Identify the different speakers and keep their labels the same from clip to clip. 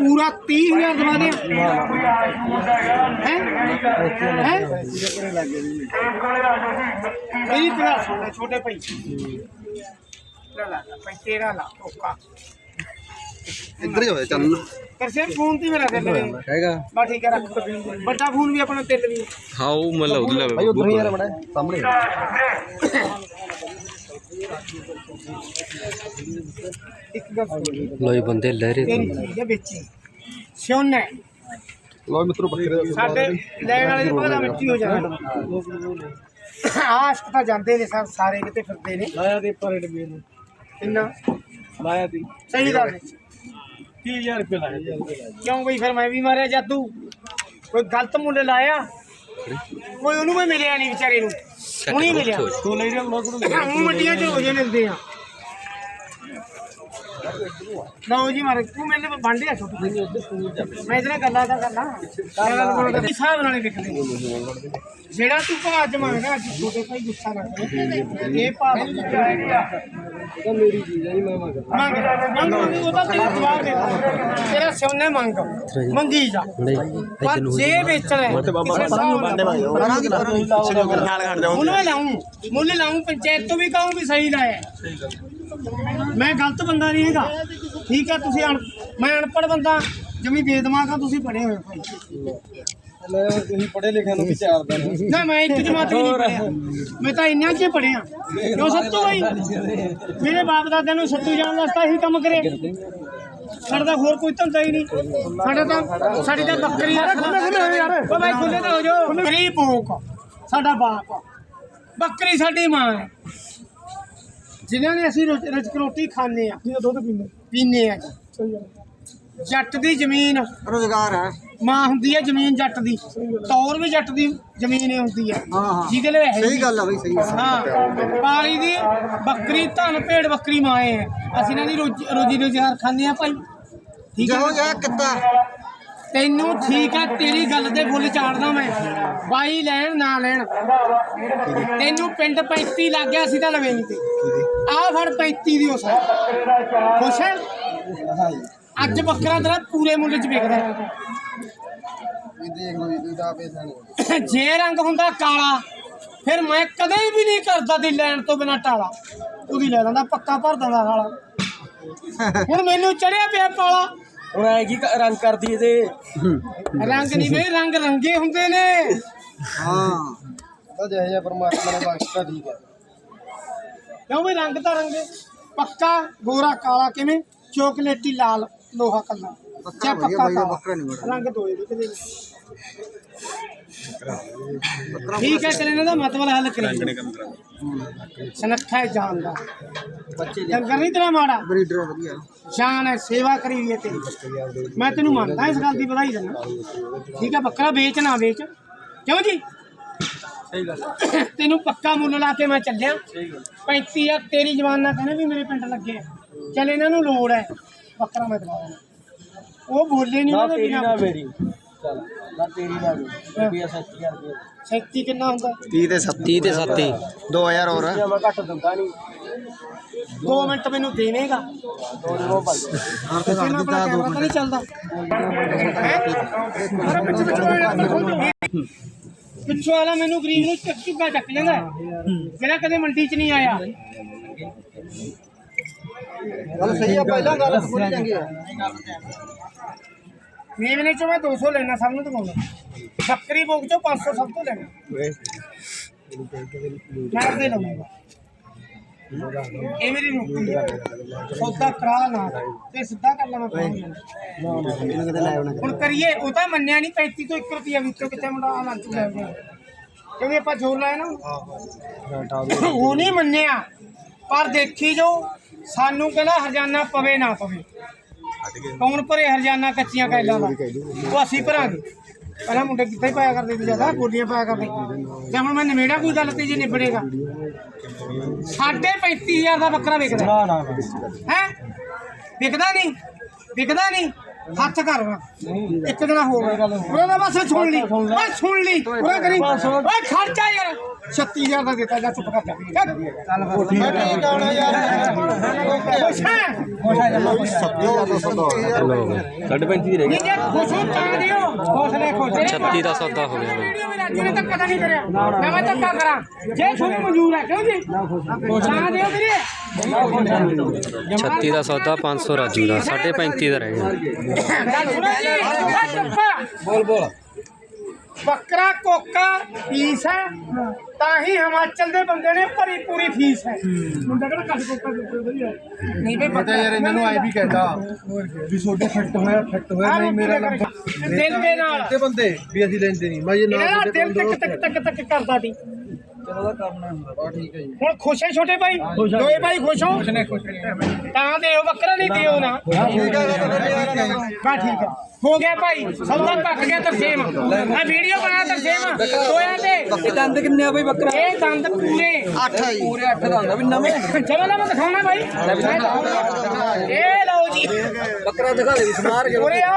Speaker 1: ਪੂਰਾ 30000 ਦਵਾ ਦੇ ਹੈ? ਹੈ? ਮੇਰੀ ਤਰ੍ਹਾਂ ਸੁਣ ਲੈ ਛੋਟੇ ਭਾਈ। ਲੈ ਲਾ ਭਾਈ ਤੇਰਾ ਲਾ ਓਕਾ
Speaker 2: ਇੱਧਰ ਹੀ ਹੋਇਆ ਚੱਲ।
Speaker 1: ਕਰਸੇ ਫੋਨ ਤੇ ਮੇਰਾ ਕਰ ਲੈ
Speaker 2: ਹੈਗਾ
Speaker 1: ਬਾ ਠੀਕ ਹੈ ਰੱਖ। ਵੱਡਾ ਫੋਨ ਵੀ ਆਪਣਾ ਤਿੰਨ ਵੀ।
Speaker 3: ਹਾਂ ਉਹ ਮਤਲਬ ਉਹਦੇ
Speaker 2: ਭਾਈ ਉਧਰ ਹੀ ਯਾਰ ਬੜਾ ਸਾਹਮਣੇ।
Speaker 3: ਲੋਈ ਬੰਦੇ ਲਹਿਰੇ
Speaker 1: ਚੀਜ਼ ਹੈ ਵੇਚੀ ਸਿਉਨ
Speaker 2: ਲੋ ਮਿੱਤਰੋ ਬੱਕਰੇ
Speaker 1: ਸਾਡੇ ਲੈਣ ਵਾਲੇ ਦੀ ਪਤਾ ਮਿੱਟੀ ਹੋ ਜਾਣਾ। ਆਸ਼ਕ ਤਾਂ ਜਾਂਦੇ ਨੇ ਸਰ ਸਾਰੇ ਕਿਤੇ ਫਿਰਦੇ ਨੇ।
Speaker 2: ਲਾਇਆ ਤੇ ਪਰ ਡੱਬੇ ਨੂੰ
Speaker 1: ਇੰਨਾ
Speaker 2: ਲਾਇਆ ਤੇ।
Speaker 1: ਸਹੀ ਗੱਲ ਹੈ।
Speaker 2: 30000 ਰੁਪਏ ਲਾਇਆ
Speaker 1: ਕਿਉਂ ਬਈ ਫਿਰ ਮੈਂ ਵੀ ਮਾਰਿਆ ਜਾਦੂ? ਕੋਈ ਗਲਤ ਮੁੱਲ ਲਾਇਆ? ਕੋਈ ਉਹਨੂੰ ਵੀ ਮਿਲਿਆ ਨਹੀਂ ਵਿਚਾਰੇ ਨੂੰ। ਹੁਣੀ ਮਿਲਿਆ।
Speaker 2: ਤੂੰ ਲੈ ਜਾ ਲੋਕ ਨੂੰ
Speaker 1: ਮੰਡੀਆਂ ਚ ਹੋ ਜੇ ਮਿਲਦੇ ਆ। ਲਓ ਜੀ ਮਾਰੇ ਤੂੰ ਮੈਨੂੰ ਵੰਡਿਆ ਛੋਟੂ। ਮੈਂ ਇਹਦੇ ਨਾਲ ਗੱਲਾਂ ਤਾਂ ਕਰਨਾ। ਗੱਲ ਹਿਸਾਬ ਨਾਲੇ ਵਿਕਦੇ। ਨੇ। ਜਿਹੜਾ ਤੂੰ ਭਾਅ ਅੱਜ ਮੰਗਦਾ ਅੱਜ ਛੋਟੇ ਭਾਈ ਗੁੱਸਾ ਨਾ ਕਰੇ। ਇਹ ਭਾਅ
Speaker 2: ਤਾਂ ਮੇਰੀ ਚੀਜ਼ ਹੈ ਜੀ ਮੈਂ ਮੰਗਦਾ।
Speaker 1: ਮੰਗ ਮੰਗ ਮੰਗ ਉਹਦਾ ਤੈਨੂੰ ਜਵਾਬ ਦੇ ਦਾਂ। ਤੇਰਾ ਸਿਉਨੇ ਮੰਗ। ਮੰਗੀ ਜਾ। ਪਰ ਜੇ ਵੇਚਣਾ ਹੈ ਕਿਸੇ ਹਿਸਾਬ ਨਾਲ ਮੁੱਲ ਮੈਂ ਲਾਉਂ ਮੁੱਲ ਲਾਉਂ ਪੰਚਾਇਤ ਤੋਂ ਵੀ ਕਹੂੰ ਵੀ ਸਹੀ ਲਾਇਆ ਮੈਂ ਗਲਤ ਬੰਦਾ ਨਹੀਂ ਹੈਗਾ। ਠੀਕ ਹੈ ਤੁਸੀਂ ਅਣ ਮੈਂ ਅਨਪੜ੍ਹ ਬੰਦਾ। ਜਮੀ ਬੇਦਮਾਗ ਆ ਤੁਸੀਂ ਪੜ੍ਹੇ ਹੋਏ ਭਾਈ।
Speaker 2: ਲੈ ਤੁਸੀਂ ਪੜੇ ਲਿਖਿਆ ਨੂੰ ਵਿਚਾਰਦਾ
Speaker 1: ਨਾ ਮੈਂ ਇੱਕ ਜਮਾਤ ਵੀ ਨਹੀਂ ਪੜਿਆ ਮੈਂ ਤਾਂ ਇੰਨਾ ਚ ਹੀ ਪੜਿਆ ਕਿਉਂ ਸੱਤੂ ਬਈ ਮੇਰੇ ਬਾਪ ਦਾਦਿਆਂ ਨੂੰ ਸੱਤੂ ਜਾਣ ਵਾਸਤਾ ਇਹੀ ਕੰਮ ਕਰੇ। ਸਾਡਾ ਤਾਂ ਹੋਰ ਕੋਈ ਧੰਦਾ ਹੀ ਨਹੀਂ। ਸਾਡਾ ਤਾਂ ਸਾਡੀ ਤਾਂ ਬੱਕਰੀ ਆ ਓ ਭਾਈ ਖੁੱਲੇ ਤਾਂ ਹੋ ਜਾਓ। ਗਰੀਬ ਭੋਕ ਸਾਡਾ ਬਾਪ ਬੱਕਰੀ ਸਾਡੀ ਮਾਂ ਹੈ। ਜਿਨ੍ਹਾਂ ਨੇ ਅਸੀਂ ਰੋਜ਼ ਰੋਜ਼ ਰੋਟੀ ਖਾਂਦੇ ਆ
Speaker 2: ਜਿਹਦਾ ਦੁੱਧ ਪੀਂਦੇ?
Speaker 1: ਪੀਂਦੇ ਆ ਜੀ। ਜੱਟ ਦੀ ਜ਼ਮੀਨ
Speaker 2: ਰੋਜ਼ਗਾਰ ਹੈ।
Speaker 1: ਮਾਂ ਹੁੰਦੀ ਹੈ ਜ਼ਮੀਨ ਜੱਟ ਦੀ। ਤੌਰ ਵੀ ਜੱਟ ਦੀ ਜ਼ਮੀਨ ਹੀ ਹੁੰਦੀ ਹੈ।
Speaker 2: ਹਾਂ, ਹਾਂ।
Speaker 1: ਜਿਹਦੇ ਲਈ ਹੈ
Speaker 2: ਸਹੀ ਗੱਲ ਆ ਬਈ ਸਹੀ ਗੱਲ
Speaker 1: ਹਾਂ। ਪਾਲੀ ਦੀ ਬੱਕਰੀ ਧਨ ਭੇਡ ਬੱਕਰੀ ਮਾਏ ਹੈ। ਅਸੀਂ ਇਹਨਾਂ ਦੀ ਰੋਜੀ ਰੋਜੀ ਰੋਜ਼ਗਾਰ ਖਾਂਦੇ ਆ ਭਾਈ। ਠੀਕ ਹੈ
Speaker 2: ਜਿਹਾ ਕਿੱਤਾ।
Speaker 1: ਤੈਨੂੰ ਠੀਕ ਆ, ਤੇਰੀ ਗੱਲ ਤੇ ਫੁੱਲ ਚਾੜਦਾ ਮੈਂ। ਬਾਈ ਲੈਣ, ਨਾ ਲੈਣ। ਤੈਨੂੰ ਪਿੰਡ 35 ਲੱਗ ਗਿਆ ਸੀ ਤਾਂ ਲਵੇ ਤੇ। ਆਹ ਫੜ 35 ਦੀ ਉਸ। ਖੁਸ਼ ਹੈ? ਅੱਜ ਬੱਕਰਾ ਤੇਰਾ ਪੂਰੇ ਮੁੱਲ 'ਚ ਵਿਕਦਾ।
Speaker 2: ਜੇ
Speaker 1: ਰੰਗ ਹੁੰਦਾ ਕਾਲਾ, ਫਿਰ ਮੈਂ ਕਦੇ ਵੀ ਨਹੀਂ ਕਰਦਾ ਦੀ ਲੈਣ ਤੋਂ ਬਿਨਾ ਟਾਲਾ। ਉਹਦੀ ਲੈ ਲੈਂਦਾ, ਪੱਕਾ ਭਰ ਦਿੰਦਾ ਸਾਲਾ। ਹੁਣ ਮੈਨੂੰ ਚੜਿਆ ਪਿਆ ਪਾਲਾ।
Speaker 2: ਹੁਣ ਐ ਕੀ ਰੰਗ ਕਰਦੀ ਇਹਦੇ?
Speaker 1: ਰੰਗ ਨਹੀਂ ਵੇ ਰੰਗ ਰੰਗੇ ਹੁੰਦੇ ਨੇ।
Speaker 2: ਹਾਂ। ਤਾਂ ਜਿਹੋ ਜਿਹਾ ਪਰਮਾਤਮਾ ਨੇ ਬਖਸ਼ਤਾ ਠੀਕ ਹੈ।
Speaker 1: ਕਿਉਂ ਵੀ ਰੰਗ ਤਾਂ ਰੰਗੇ? ਪੱਕਾ ਗੋਰਾ ਕਾਲਾ ਕਿਵੇਂ? ਚੋਕਲੇਟੀ ਲਾਲ ਲੋਹਾ ਕੱਲਾ।
Speaker 2: ਵਧੀਆ ਬਾਈ ਬੱਕਰਾ ਨਹੀਂ
Speaker 1: ਰੰਗ ਦੋਏ ਦੇ ਕਦੇ ਠੀਕ ਹੈ ਚਲੇ ਇਹਨਾਂ ਦਾ ਮਤਲਬ ਹੱਲ ਕਰੀ ਸਨੱਖਾ ਹੈ ਜਾਨ ਦਾ।
Speaker 2: ਬੱਚੇ
Speaker 1: ਡੰਗਰ ਨਹੀਂ ਤੇਰਾ ਮਾੜਾ।
Speaker 2: ਬਰੀਡਰ ਵਧੀਆ।
Speaker 1: ਸ਼ਾਨ ਹੈ ਸੇਵਾ ਕਰੀ ਹੋਈ ਹੈ ਤੇਰੀ। ਮੈਂ ਤੈਨੂੰ ਮੰਨਦਾ ਇਸ ਗੱਲ ਦੀ ਵਧਾਈ ਦਿੰਦਾ। ਠੀਕ ਹੈ ਬੱਕਰਾ ਵੇਚ ਨਾ ਵੇਚ। ਕਿਉਂ ਜੀ?
Speaker 2: ਸਹੀ ਗੱਲ
Speaker 1: ਤੈਨੂੰ ਪੱਕਾ ਮੁੱਲ ਲਾ ਕੇ ਮੈਂ ਚੱਲਿਆ। 35 ਆ। ਤੇਰੀ ਜਵਾਨ ਨਾਲ ਕਹਿੰਦੇ ਵੀ ਮੇਰੇ ਪਿੰਡ ਲੱਗੇ ਆ। ਚੱਲ ਇਹਨਾਂ ਨੂੰ ਲੋੜ ਹੈ। ਬੱਕਰਾ ਮੈਂ ਦਵਾ ਦੇਣਾ ਉਹ ਬੋਲੇ ਨਹੀਂ ਉਹਨਾਂ ਦੇ ਬਿਨਾਂ।
Speaker 2: ਮੇਰੀ। ਚਲ ਨਾ ਤੇਰੀ ਨਾ ਮੇਰੀ। ਰੁਪਿਆ 70000 ਰੁਪਿਆ
Speaker 1: ਸੈਤੀ ਕਿੰਨਾ ਹੁੰਦਾ?
Speaker 2: 30 ਤੇ 7
Speaker 3: 30 ਤੇ 7
Speaker 2: 2000 ਹੋਰ ਮੈਂ ਘੱਟ ਦਿੰਦਾ ਨਹੀਂ
Speaker 1: 2 ਮਿੰਟ ਮੈਨੂੰ ਦੇਵੇਂਗਾ?
Speaker 2: ਦੋ ਦੋ ਭਾਈ ਹਾਂ ਤੇ
Speaker 1: ਇਹਨਾਂ ਆਪਣਾ ਕੈਮਰਾ ਤਾਂ ਨਹੀਂ ਚੱਲਦਾ। ਹੈਂ? ਅਰੇ ਪਿੱਛੇ ਪਿੱਛੇ ਵਾਲਾ ਆਪਣਾ ਖੋਲ। ਪਿੱਛੋਂ ਵਾਲਾ ਮੈਨੂੰ ਗਰੀਬ ਨੂੰ ਚੱਕ ਚੁੱਕਾ ਚੱਕ ਲੈਂਦਾ। ਜਿਹੜਾ ਕਦੇ ਮੰਡੀ 'ਚ ਨਹੀਂ ਆਇਆ।
Speaker 2: ਗੱਲ ਸਹੀ ਆ ਪਹਿਲਾਂ ਗੱਲ ਥੋੜੀ ਚੰਗੀ ਆ।
Speaker 1: ਮੇਵਨੇ ਚੋਂ ਮੈਂ 200 ਲੈਣਾ ਸਭ ਨੂੰ ਦਵਾਉਣਾ ਬੱਕਰੀ ਭੋਗ ਚੋਂ 500 ਸਭ ਤੋਂ ਲੈਣਾ। ਮੈਂ ਦੇ ਲਵਾਂਗਾ ਇਹ ਮੇਰੀ ਨੌਕਰੀ ਹੈ ਸੌਦਾ ਕਰਾ ਨਾ ਤੇ ਸਿੱਧਾ ਕਰ ਲਵਾਂ ਹੁਣ ਕਰੀਏ, ਉਹ ਤਾਂ ਮੰਨਿਆ ਨਹੀਂ 35 ਤੋਂ 1 ਰੁਪਿਆ ਵਿੱਚੋਂ ਕਿੱਥੇ ਮੁੰਡਾ ਆ ਲੱਗ ਗਿਆ। ਕਿਉਂਕਿ ਆਪਾਂ ਜੋਰ ਲਾਇਆ ਨਾ ਉਹ ਨਹੀਂ ਮੰਨਿਆ। ਪਰ ਦੇਖੀ ਜੋ ਸਾਨੂੰ ਕਹਿੰਦਾ ਹਰਜਾਨਾ ਪਵੇ ਨਾ ਪਵੇ। ਕੌਣ ਭਰੇ ਹਰਜਾਨਾ ਕੱਚੀਆਂ ਕੈਲਾਂ ਦਾ? ਉਹ ਅਸੀਂ ਭਰਾਂਗੇ। ਪਹਿਲਾਂ ਮੁੰਡੇ ਕਿੱਥੇ ਹੀ ਪਾਇਆ ਕਰਦੇ ਸੀ ਜ਼ਿਆਦਾ? ਗੋਲੀਆਂ ਪਾਇਆ ਕਰਦੇ। ਜੇ ਹੁਣ ਮੈਂ ਨਿਬੇੜਾ ਕੋਈ ਗੱਲ ਤੇ ਜੇ ਨਿਬੜੇਗਾ? ਸਾਢੇ 35000 ਦਾ ਬੱਕਰਾ ਵਿਕਦਾ।
Speaker 2: ਨਾ ਨਾ।
Speaker 1: ਹੈ? ਵਿਕਦਾ ਨਹੀਂ। ਵਿਕਦਾ ਨਹੀਂ। ਹੱਥ ਕਰ ਵਾ ਇੱਕ ਦਿਨ ਹੋ ਗਿਆ ਉਹਦਾ ਤਾਂ ਬਸ ਸੁਣ ਲਈ ਓਏ ਸੁਣ ਲਈ ਪੂਰਾ ਕਰੀ ਓਏ ਖਰਚਾ ਯਾਰ 36000 ਦਾ ਦਿੱਤਾ ਜਾ ਚੁੱਪ ਕਰ ਜਾ ਚੱਲ ਮੈਂ ਕੀ ਕਹਣਾ ਯਾਰ ਖੁਸ਼ ਹੈ
Speaker 3: ਲੋ ਸਾਢੇ 35 ਰਹਿ
Speaker 1: ਨਹੀਂ ਜੇ ਖੁਸ਼ ਹੋ ਤਾਂ ਦਿਓ ਹੌਸਲੇ ਖੁਸ਼
Speaker 3: 36 ਦਾ ਸੌਦਾ ਹੋ ਗਿਆ ਬਈ।
Speaker 1: ਵੀਡੀਓ ਵੀ ਰਾਜੂ ਨੇ ਤਾਂ ਪਤਾ ਨਹੀਂ ਕਰਿਆ ਮੈਂ ਮੈਂ ਧੱਕਾ ਕਰਾਂ ਜੇ ਤੁਹਾਨੂੰ ਮਨਜ਼ੂਰ ਹੈ ਕਿਉਂ ਜੀ ਤਾਂ ਦਿਓ ਵੀਰੇ
Speaker 3: 36 ਦਾ ਸੌਦਾ 500 ਰਾਜੂ ਦਾ। ਸਾਢੇ 35 ਦਾ ਰਹਿ ਗਿਆ।
Speaker 1: ਬੋਲ ਬੋਲ। ਬੱਕਰਾ ਕੋਕਾ ਫੀਸ ਹੈ। ਤਾਂ ਹੀ ਹਿਮਾਚਲ ਦੇ ਬੰਦੇ ਨੇ ਭਰੀ ਪੂਰੀ ਫੀਸ ਹੈ। ਮੁੰਡਾ ਕਿਹੜਾ ਕੱਟ ਕੋਕਾ ਵਧੀਆ। ਨਹੀਂ ਬਈ
Speaker 2: ਪਤਾ ਯਾਰ ਇਹਨਾਂ ਨੂੰ ਆਈ ਵੀ ਕਹਿੰਦਾ ਵੀ ਛੋਟੇ ਫਿੱਟ ਹੋਇਆ ਫਿੱਟ ਹੋਇਆ ਨਹੀਂ ਮੇਰਾ
Speaker 1: ਦਿਲ ਦੇ ਨਾਲ।
Speaker 2: ਤੇ ਬੰਦੇ ਵੀ ਅਸੀਂ ਲੈਂਦੇ ਨਹੀਂ। ਮੈਂ ਇਹ ਨਾ
Speaker 1: ਇਹਨਾਂ ਦਾ
Speaker 2: ਛੋਟੇ
Speaker 1: ਦਿਲ ਤੱਕ ਤੱਕ ਤੱਕ ਤੱਕ ਕਰਦਾ ਸੀ।
Speaker 2: ਚਲੋ ਦਾ ਕਰਨਾ ਹੁੰਦਾ ਬਾ ਠੀਕ ਹੈ ਜੀ।
Speaker 1: ਹੁਣ ਖੁਸ਼ ਹੈ ਛੋਟੇ ਭਾਈ? ਦੋਏ ਭਾਈ ਖੁਸ਼ ਹੋ? ਤਾਂ ਦਿਓ ਬੱਕਰਾ ਨਹੀਂ ਦਿਓ ਨਾ।
Speaker 2: ਠੀਕ ਹੈ
Speaker 1: ਬਾ ਠੀਕ ਹੈ। ਹੋ ਗਿਆ ਭਾਈ। ਸੌਦਾ ਪੱਕ ਗਿਆ ਤਰਸੇਮ ਮੈਂ ਵੀਡੀਓ ਬਣਾ ਤਰਸੇਮ ਦੋਇਆ ਤੇ।
Speaker 4: ਇਹ ਦੰਦ ਕਿੰਨੇ ਆ ਬਈ ਬੱਕਰਾ
Speaker 1: ਇਹ ਦੰਦ ਪੂਰੇ।
Speaker 2: ਅੱਠ ਹੈ ਜੀ।
Speaker 4: ਪੂਰੇ 8 ਦਾ ਹੁੰਦਾ ਵੀ ਨਵੇਂ।
Speaker 1: ਚਲੋ ਨਾ ਮੈਂ ਦਿਖਾਉਣਾ ਭਾਈ। ਇਹ ਲਓ ਜੀ।
Speaker 4: ਬੱਕਰਾ ਦਿਖਾ ਦੇ ਵੀ ਸਮਾਰ ਕੇ।
Speaker 1: ਉਰੇ ਆ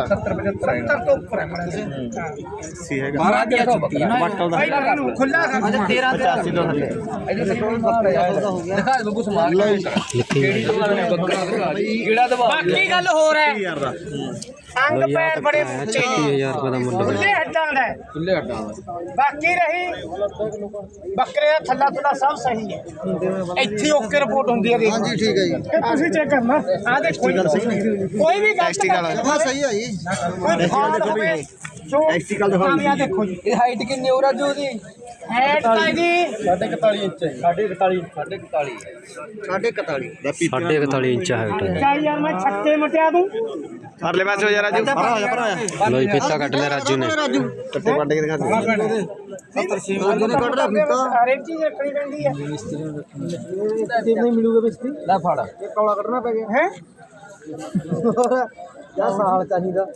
Speaker 2: ਪਲਾਸਾ
Speaker 1: 70 ਤੋਂ ਉੱਪਰ ਹੈ
Speaker 4: ਬਾਰਾਂ ਦੀ। ਛੁੱਟੀ ਨਾ
Speaker 1: ਭਾਈ ਮੈਨੂੰ ਖੁੱਲਾ ਕਰ
Speaker 4: 13 85 ਤੋਂ ਥੱਲੇ ਦਿਖਾ ਦੇ ਬੱਬੂ ਸਮਾਰ ਕੇ ਕਿਹੜੀ ਦੁਕਾਨ ਨੇ ਬੱਕਰਾ ਦਿਖਾ ਦੇ ਕਿਹੜਾ ਦਵਾ
Speaker 1: ਬਾਕੀ ਗੱਲ ਹੋਰ ਹੈ। ਅੰਗ ਪੈਰ ਬੜੇ ਉੱਚੇ
Speaker 3: 36000 ਰੁਪਏ ਦਾ ਮੁੱਲ
Speaker 1: ਖੁੱਲੇ ਹੱਡਾਂ ਦਾ ਹੈ।
Speaker 4: ਖੁੱਲੇ ਹੱਡਾਂ ਦਾ।
Speaker 1: ਬਾਕੀ ਰਹੀ ਬੱਕਰੇ ਦਾ ਥੱਲਾ ਥੱਲਾ ਸਭ ਸਹੀ ਹੈ। ਇੱਥੇ ਓਕੇ ਰਿਪੋਰਟ ਹੁੰਦੀ ਹੈ
Speaker 2: ਹਾਂਜੀ ਠੀਕ ਹੈ ਜੀ।
Speaker 1: ਤੁਸੀਂ ਚੈੱਕ ਕਰਨਾ। ਆ ਦੇਖੋ ਜੀ। ਕੋਈ ਵੀ ਗਲਤ ਗੱਲ
Speaker 2: ਹਾਂ ਸਹੀ ਹੈ ਜੀ।
Speaker 1: ਕੋਈ ਫਾਲਟ ਹੋਵੇ ਜੋ ਐਕਸਟੀਕਲ ਦਿਖਾ ਆ ਦੇਖੋ ਜੀ।
Speaker 4: ਇਹ ਹਾਈਟ ਕਿੰਨੀ ਹੋ ਰਾਜੂ ਦੀ?
Speaker 1: ਹੈਡ ਤਾਂ ਜੀ।
Speaker 2: 41 ਇੰਚ। ਹੈ। 41 41
Speaker 3: ਸਾਢੇ 41 ਇੰਚ ਹਾਈਟ ਹੈ
Speaker 1: ਚੱਲ ਯਾਰ ਮੈਂ ਛੱਕੇ ਮਟਿਆ ਦੂੰ।
Speaker 2: ਪਰਲੇ ਪਾਸੇ ਹੋ ਜਾ ਰਾਜੂ। ਪਰਾ ਹੋ ਜਾ ਪਰਾ
Speaker 3: ਲੋ ਜੀ। ਫੀਤਾ ਕੱਢ ਲਿਆ ਰਾਜੂ ਨੇ।
Speaker 2: ਟੱਟੇ ਵੱਢ ਕੇ ਦਿਖਾ ਦੇ
Speaker 1: ਕੱਢ ਰਿਹਾ ਹਰੇਕ ਚੀਜ਼ ਰੱਖਣੀ ਪੈਂਦੀ ਹੈ।
Speaker 2: ਨਹੀਂ ਮਿਲੂਗਾ ਬਿਸਤੀ?
Speaker 4: ਲੈ ਫੜ।
Speaker 2: ਇਹ ਕੌਲਾ ਕੱਢਣਾ ਪੈ ਗਿਆ।
Speaker 1: ਹੈ?
Speaker 2: ਕਿਆ ਸਾਲ ਚਾਹੀਦਾ।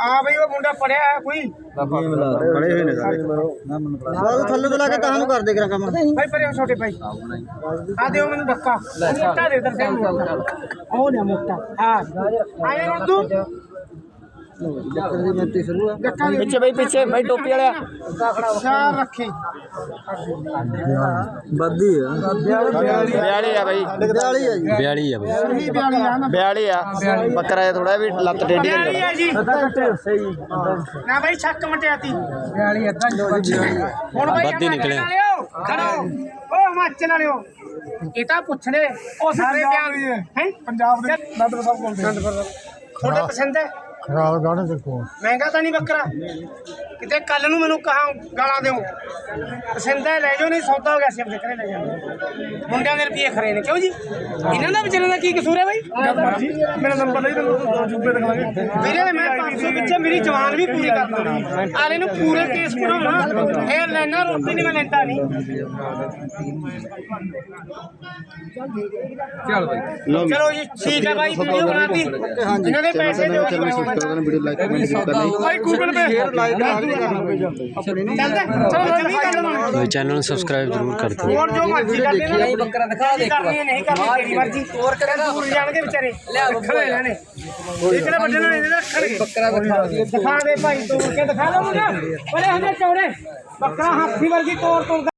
Speaker 1: ਆ ਬਈ ਉਹ ਮੁੰਡਾ ਪੜਿਆ ਹੈ ਕੋਈ।
Speaker 2: ਖੜੇ ਹੋਏ ਨੇ ਸਾਰੇ ਬਾਅਦ ਥੱਲੇ ਤੋਂ ਲਾ ਕੇ ਕਹਾਂ ਨੂੰ ਕਰ ਦੇ ਕਰਾਂ ਕੰਮ
Speaker 1: ਭਾਈ ਪਰੇ ਹੋ ਛੋਟੇ ਭਾਈ। ਆ ਦਿਓ ਮੈਨੂੰ ਉਹ ਮੋਟਾ ਦੇ ਦਰ ਉਹ ਨਾ ਮੋਟਾ। ਹਾਂ। ਆਏ ਹੁਣ ਤੂੰ?
Speaker 2: ਚੱਕਰ ਦੀ ਮਿਹਨਤੀ ਸ਼ੁਰੂ ਆ
Speaker 1: ਧੱਕਾ ਦੇ
Speaker 4: ਪਿੱਛੇ ਬਈ ਪਿੱਛੇ ਬਈ ਟੋਪੀ ਵਾਲਿਆ
Speaker 1: ਚਾਰ ਰੱਖੀ
Speaker 4: ਬੱਦੀ ਆ
Speaker 2: 42 ਆ ਬਾਈ 42 ਆ ਜੀ
Speaker 3: 42 ਆ ਬਈ
Speaker 1: ਸਹੀ ਬਿਆਲੀ ਆ ਨਾ
Speaker 2: 42 ਆ ਬੱਕਰਾ ਜਿਹਾ ਥੋੜਾ ਵੀ ਲੱਤ ਟੇਢੀ
Speaker 1: ਬਿਆਲੀ ਆ ਜੀ
Speaker 2: ਸਹੀ
Speaker 1: ਨਾ ਭਾਈ ਛੱਕ ਮਟਿਆਤੀ
Speaker 2: ਬਿਆਲੀ ਅੱਧਾ
Speaker 1: ਹੁਣ ਭਾਈ
Speaker 3: ਵੱਧ ਹੀ ਨਿਕਲਿਆ।
Speaker 1: ਵਾਲਿਓ ਖੜੋ ਓ ਹਿਮਾਚਲ ਵਾਲਿਓ ਇਹ ਤਾਂ ਪੁੱਛ ਲੈ ਉਹ ਸਾਰੇ ਬਿਆਨ ਹੈ ਪੰਜਾਬ ਦੇ ਨੰਦਪੁਰ ਸਾਹਿਬ ਕੋਲ ਤੁਹਾਡੇ ਪਸੰਦ ਹੈ
Speaker 2: ਖਰਾਬ ਗਾਣੇ ਦੇਖੋ।
Speaker 1: ਮਹਿੰਗਾ ਤਾਂ ਨਹੀਂ ਬੱਕਰਾ। ਕਿਤੇ ਕੱਲ ਨੂੰ ਮੈਨੂੰ ਕਹਾ ਗਾਲਾਂ ਦਿਓ। ਪਸੰਦ ਲੈ ਜਾਓ ਨਹੀਂ ਸੌਦਾ ਹੋ ਗਿਆ ਸੀ ਆਪਣੇ ਘਰੇ ਲੈ ਜਾਓ। ਮੁੰਡਿਆਂ ਦੇ ਰੁਪਏ ਖਰੇ ਨੇ ਕਿਉਂ ਜੀ? ਇਹਨਾਂ ਦਾ ਵਿਚਾਰਿਆਂ ਦਾ ਕੀ ਕਸੂਰ ਹੈ ਬਾਈ?
Speaker 2: ਮੇਰਾ ਨੰਬਰ ਨਹੀਂ ਤੈਨੂੰ ਜੁੱਬੇ ਦਿਖਾ ਦੇ।
Speaker 1: ਵੀਰੇ ਮੈਂ 500 ਪਿੱਛੇ ਮੇਰੀ ਜਵਾਨ ਵੀ ਪੂਰੀ ਕਰਦਾ ਆਲੇ ਨੂੰ ਪੂਰੇ ਕੇਸ ਪੜਾਉਣਾ ਇਹ ਲੈਣਾ ਰੋਟੀ ਨਹੀਂ ਮੈਂ ਲੈਂਦਾ ਨਹੀਂ
Speaker 4: ਚੱਲ ਬਈ।
Speaker 1: ਚਲੋ ਜੀ ਠੀਕ ਹੈ ਬਾਈ ਵੀਡੀਓ ਬਣਾਤੀ। ਇਹਨਾਂ ਦੇ ਪੈਸੇ ਦਿਓ ਜੀ
Speaker 2: ਵੀਡੀਓ ਲਾਈਕ ਕਮੈਂਟ ਕਰਨਾ
Speaker 1: ਬਾਈ Google Pay share
Speaker 3: like channel ਨੂੰ ਸਬਸਕ੍ਰਾਈਬ ਜ਼ਰੂਰ ਕਰ ਦਿਓ
Speaker 1: ਹੋਰ ਜੋ ਮਰਜ਼ੀ ਕਰ ਲੈਣਾ
Speaker 4: ਨਹੀਂ ਬੱਕਰਾ ਦਿਖਾ ਦੇ ਇੱਕ
Speaker 1: ਕਰਨੀ ਨਹੀਂ ਕਰਨੀ ਤੇਰੀ ਮਰਜ਼ੀ ਤੋਰ ਕੇ ਦੂਰ ਜਾਣਗੇ ਵਿਚਾਰੇ ਰੱਖਣੇ ਇਹਨਾਂ ਨੇ ਇਤਨੇ ਵੱਡੇ ਨੇ ਇਹਦੇ ਰੱਖਣਗੇ
Speaker 4: ਬੱਕਰਾ ਦਿਖਾ ਦੇ
Speaker 1: ਦਿਖਾ ਦੇ ਭਾਈ ਤੋੜ ਕੇ ਦਿਖਾ ਲਓ ਮੁੰਡਾ ਬੜੇ ਹੁੰਦੇ ਚੌੜੇ ਬੱਕਰਾ ਹਾਥੀ ਵਰਗੀ ਤੋੜ ਤੋੜ